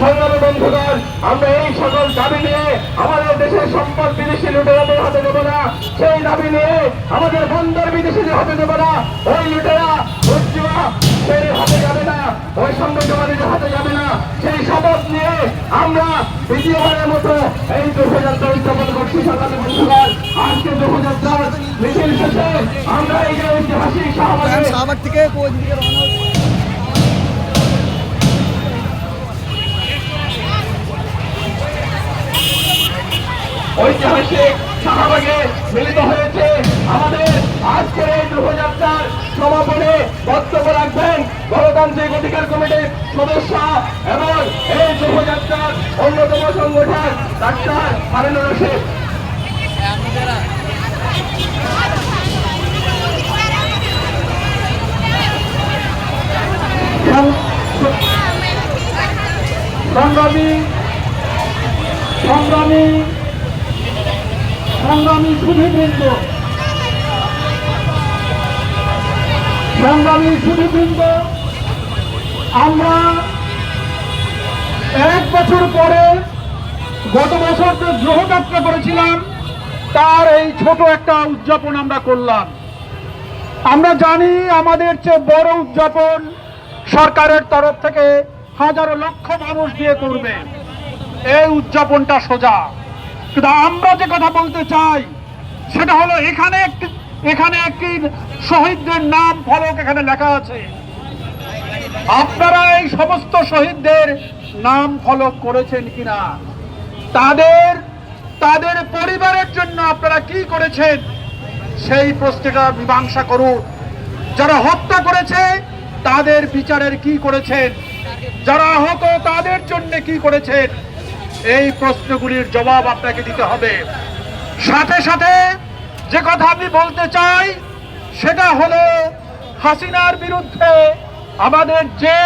সংগ্রামী বন্ধুগণ, আমরা এই সকল দাবি নিয়ে আমাদের দেশের সম্পদ বিদেশি লুটেরাদের হাতে দেবো না। সেই দাবি নিয়ে আমাদের বন্দর বিদেশিদের হাতে দেবো না, ওই লুটেরা যাবে না, ওই যাবে না। সেই নিয়ে আমরা মতো এই আজকে আমরা যে ঐতিহাসিক শাহবাগ থেকে ঐতিহাসিক শাহবাগে মিলিত হয়েছে। আমাদের আজকের এই গ্রহযাত্রার সমাপনে বক্তব্য রাখবেন গণতান্ত্রিক অধিকার কমিটির সদস্য এবং এই গ্রহযাত্রার অন্যতম সংগঠন ডাক্তার হারুনুর রশিদ। সংগ্রামী সংগ্রামী সংগ্রামী সুধীবৃন্দ। সংগ্রামী সুধীবৃন্দ, আমরা এক বছর পরে গত বছর যে গ্রহযাত্রা করেছিলাম, তার এই ছোট একটা উদযাপন আমরা করলাম। আমরা জানি আমাদের চেয়ে বড় উদযাপন সরকারের তরফ থেকে হাজারো লক্ষ মানুষ দিয়ে করবে। এই উদযাপনটা সোজা। কিন্তু আমরা যে কথা বলতে চাই, সেটা হলো এখানে একটি এখানে একটি শহীদদের নাম ফলক এখানে লেখা আছে। আপনারা এই সমস্ত শহীদদের নাম ফলক করেছেন কিনা? তাদের তাদের পরিবারের জন্য আপনারা কি করেছেন? সেই প্রশ্নটা মীমাংসা করুন। যারা হত্যা করেছে, তাদের বিচারের কি করেছেন? যারা আহত, তাদের জন্য কি করেছেন? এই প্রশ্নগুলির জবাব আপনাকে দিতে হবে। সাথে সাথে যে কথা আমি বলতে চাই, সেটা হলো হাসিনার বিরুদ্ধে আমাদের যে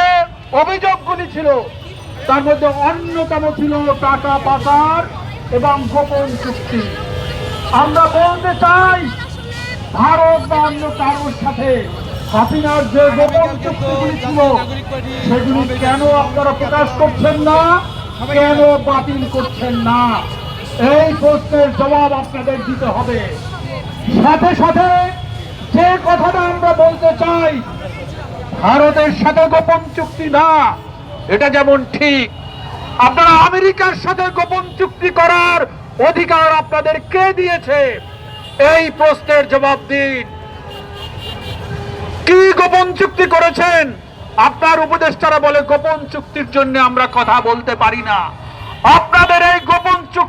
অভিযোগগুলি ছিল, তার মধ্যে অন্যতম ছিল টাকা পাচার এবং গোপন চুক্তি। আমরা বলতে চাই, ভারত বা অন্য কারোর সাথে হাসিনার যে গোপন চুক্তিগুলি ছিল, সেগুলি কেন আপনারা প্রকাশ করছেন না? কেন বাতিল করছেন না? এই প্রশ্নের জবাব আপনাদের দিতে হবে। সাথে সাথে যে কথাটা আমরা বলতে চাই ভারতের সাথে গোপন চুক্তি না এটা যেমন ঠিক। আপনারা আমেরিকার সাথে গোপন চুক্তি করার অধিকার আপনাদের কে দিয়েছে? এই প্রশ্নের জবাব দিন। কি গোপন চুক্তি করেছেন? আপনার উপদেষ্টারা বলে গোপন চুক্তির জন্য আমরা কথা বলতে পারি না। আপনাদের এই